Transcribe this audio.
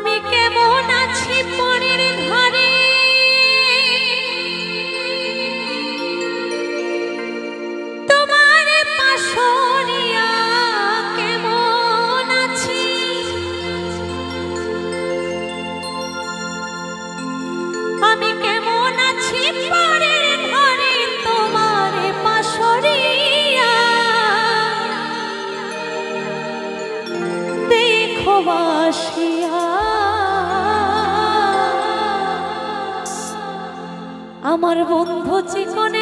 আমি কেমন আছি পরের তোমার কেমন আছি? আমি কেমন আছি তোমার দেখো বাসিয়া আমার বন্ধু চিকনে